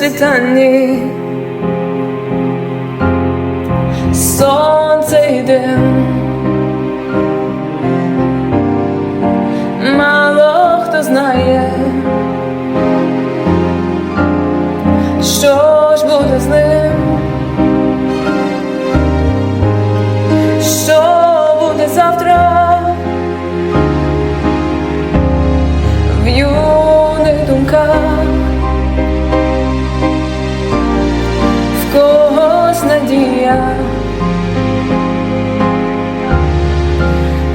світанні сонце йде.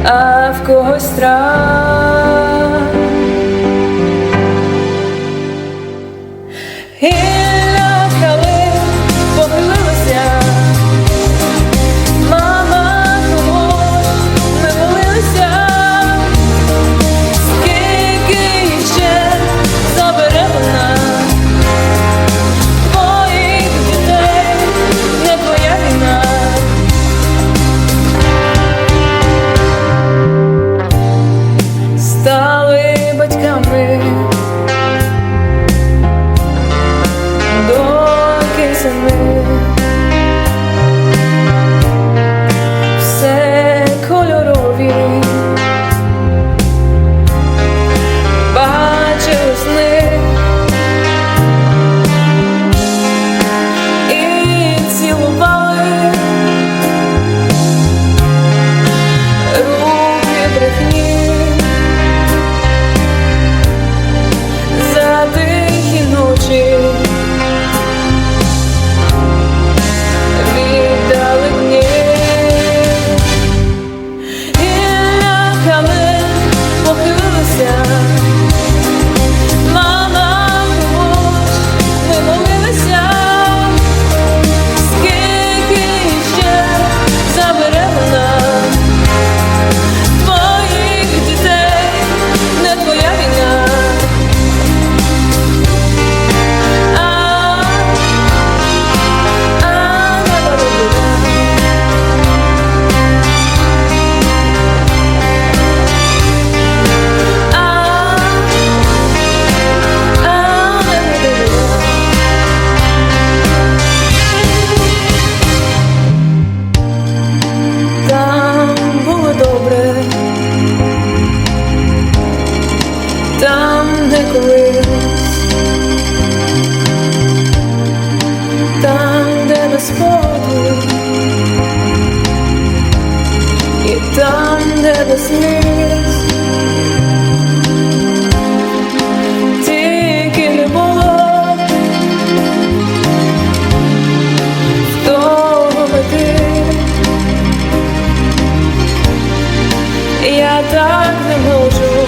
а в когось страх. і там, де до сліз. Тільки не було, того ти я так не можу,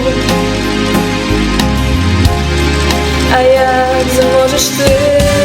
а як зможеш ти?